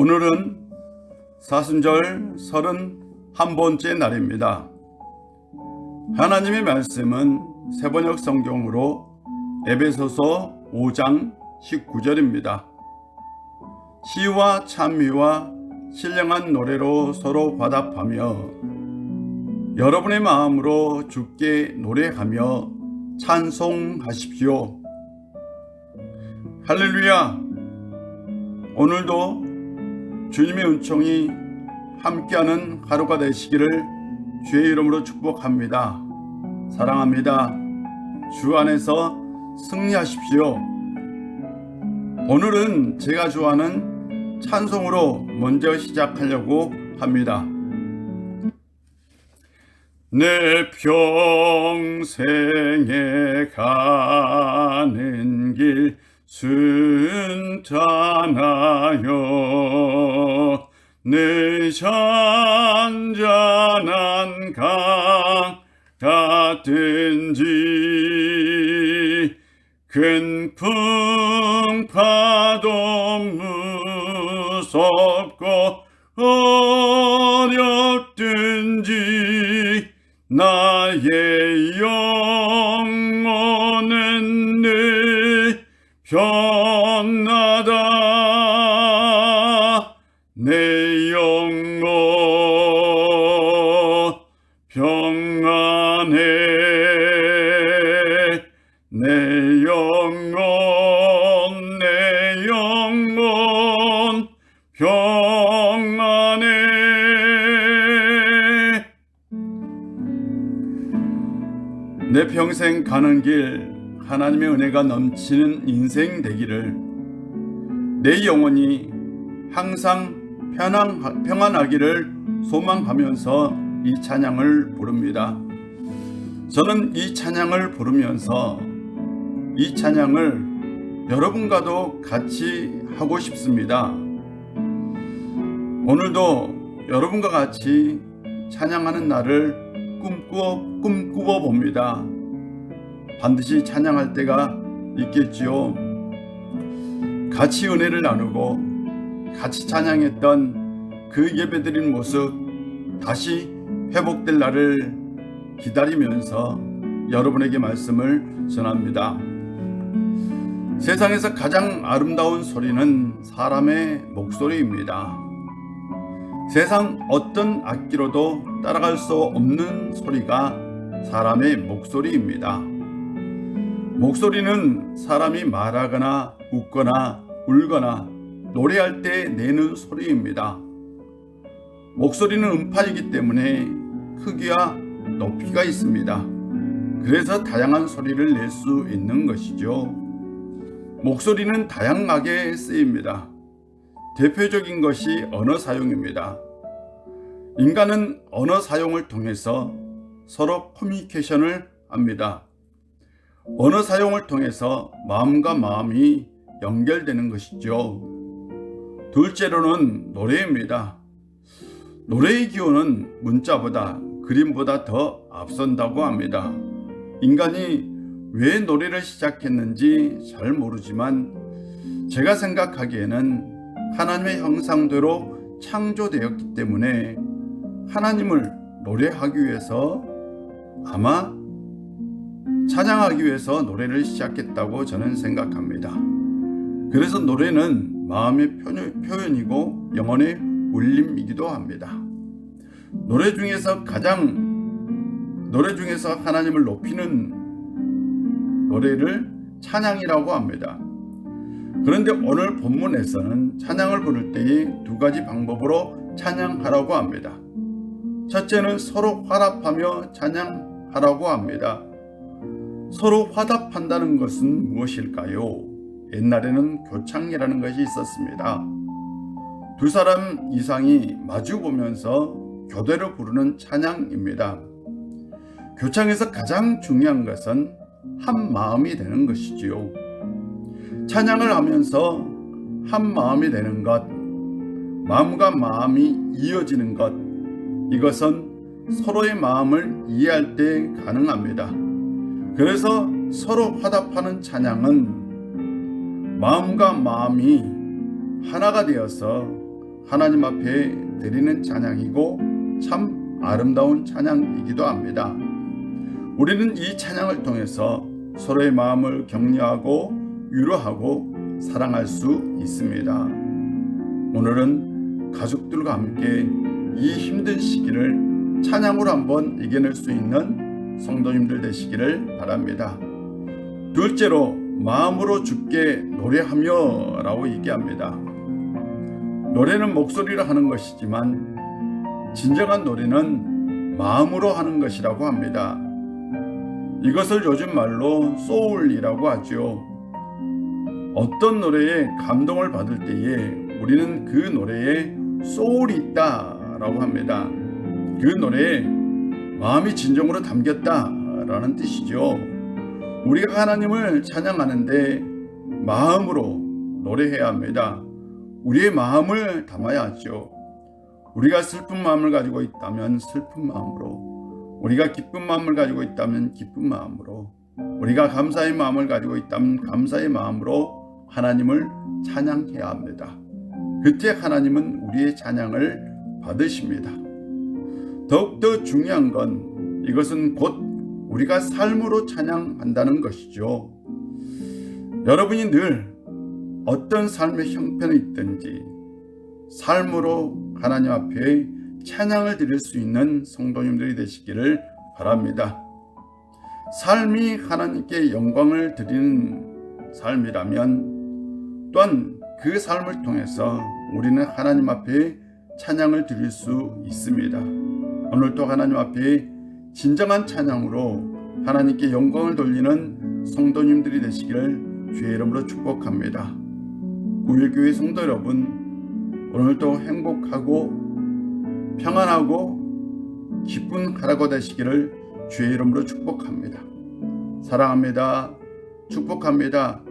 오늘은 사순절 서른 한 번째 날입니다. 하나님의 말씀은 세번역 성경으로 에베소서 5장 19절입니다. 시와 찬미와 신령한 노래로 서로 화답하며 여러분의 마음으로 주께 노래하며 찬송하십시오. 할렐루야! 오늘도 주님의 은총이 함께하는 하루가 되시기를 주의 이름으로 축복합니다. 사랑합니다. 주 안에서 승리하십시오. 오늘은 제가 좋아하는 찬송으로 먼저 시작하려고 합니다. 내 평생에 가는 길 순탄하여 내 잔잔한 강 같은지 큰 풍파도 무섭고 어렵든지 나의 영 안해 내 영혼 내 영혼 평안해 내 평생 가는 길 하나님의 은혜가 넘치는 인생 되기를 내 영혼이 항상 편안, 평안하기를 소망하면서 이 찬양을 부릅니다. 저는 이 찬양을 부르면서 이 찬양을 여러분과도 같이 하고 싶습니다. 오늘도 여러분과 같이 찬양하는 날을 꿈꾸어 꿈꾸어 봅니다. 반드시 찬양할 때가 있겠지요. 같이 은혜를 나누고 같이 찬양했던 그 예배드린 모습 다시 회복될 날을 기다리면서 여러분에게 말씀을 전합니다. 세상에서 가장 아름다운 소리는 사람의 목소리입니다. 세상 어떤 악기로도 따라갈 수 없는 소리가 사람의 목소리입니다. 목소리는 사람이 말하거나 웃거나 울거나 노래할 때 내는 소리입니다. 목소리는 음파이기 때문에 크기와 높이가 있습니다. 그래서 다양한 소리를 낼 수 있는 것이죠. 목소리는 다양하게 쓰입니다. 대표적인 것이 언어 사용입니다. 인간은 언어 사용을 통해서 서로 커뮤니케이션을 합니다. 언어 사용을 통해서 마음과 마음이 연결되는 것이죠. 둘째로는 노래입니다. 노래의 기호는 문자보다 그림보다 더 앞선다고 합니다. 인간이 왜 노래를 시작했는지 잘 모르지만 제가 생각하기에는 하나님의 형상대로 창조되었기 때문에 하나님을 노래하기 위해서 아마 찬양하기 위해서 노래를 시작했다고 저는 생각합니다. 그래서 노래는 마음의 표현이고 영혼의 울림이기도 합니다. 노래 중에서 가장 노래 중에서 하나님을 높이는 노래를 찬양이라고 합니다. 그런데 오늘 본문에서는 찬양을 부를 때에 두 가지 방법으로 찬양하라고 합니다. 첫째는 서로 화답하며 찬양하라고 합니다. 서로 화답한다는 것은 무엇일까요? 옛날에는 교창이라는 것이 있었습니다. 두 사람 이상이 마주 보면서 교대로 부르는 찬양입니다. 교창에서 가장 중요한 것은 한 마음이 되는 것이지요. 찬양을 하면서 한 마음이 되는 것, 마음과 마음이 이어지는 것, 이것은 서로의 마음을 이해할 때 가능합니다. 그래서 서로 화답하는 찬양은 마음과 마음이 하나가 되어서 하나님 앞에 드리는 찬양이고 참 아름다운 찬양이기도 합니다. 우리는 이 찬양을 통해서 서로의 마음을 격려하고 위로하고 사랑할 수 있습니다. 오늘은 가족들과 함께 이 힘든 시기를 찬양으로 한번 이겨낼 수 있는 성도님들 되시기를 바랍니다. 둘째로 마음으로 죽게 노래하며 라고 얘기합니다. 노래는 목소리로 하는 것이지만 진정한 노래는 마음으로 하는 것이라고 합니다. 이것을 요즘 말로 소울이라고 하죠. 어떤 노래에 감동을 받을 때에 우리는 그 노래에 소울이 있다라고 합니다. 그 노래에 마음이 진정으로 담겼다라는 뜻이죠. 우리가 하나님을 찬양하는데 마음으로 노래해야 합니다. 우리의 마음을 담아야 하죠. 우리가 슬픈 마음을 가지고 있다면 슬픈 마음으로, 우리가 기쁜 마음을 가지고 있다면 기쁜 마음으로, 우리가 감사의 마음을 가지고 있다면 감사의 마음으로 하나님을 찬양해야 합니다. 그때 하나님은 우리의 찬양을 받으십니다. 더욱더 중요한 건 이것은 곧 우리가 삶으로 찬양한다는 것이죠. 여러분이 늘 어떤 삶의 형편에 있든지 삶으로 하나님 앞에 찬양을 드릴 수 있는 성도님들이 되시기를 바랍니다. 삶이 하나님께 영광을 드리는 삶이라면 또한 그 삶을 통해서 우리는 하나님 앞에 찬양을 드릴 수 있습니다. 오늘도 하나님 앞에 진정한 찬양으로 하나님께 영광을 돌리는 성도님들이 되시기를 주의 이름으로 축복합니다. 우일교회 성도 여러분, 오늘도 행복하고 평안하고 기쁜 하루가 되시기를 주의 이름으로 축복합니다. 사랑합니다. 축복합니다.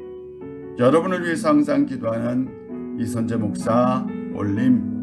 여러분을 위해서 항상 기도하는 이선재 목사 올림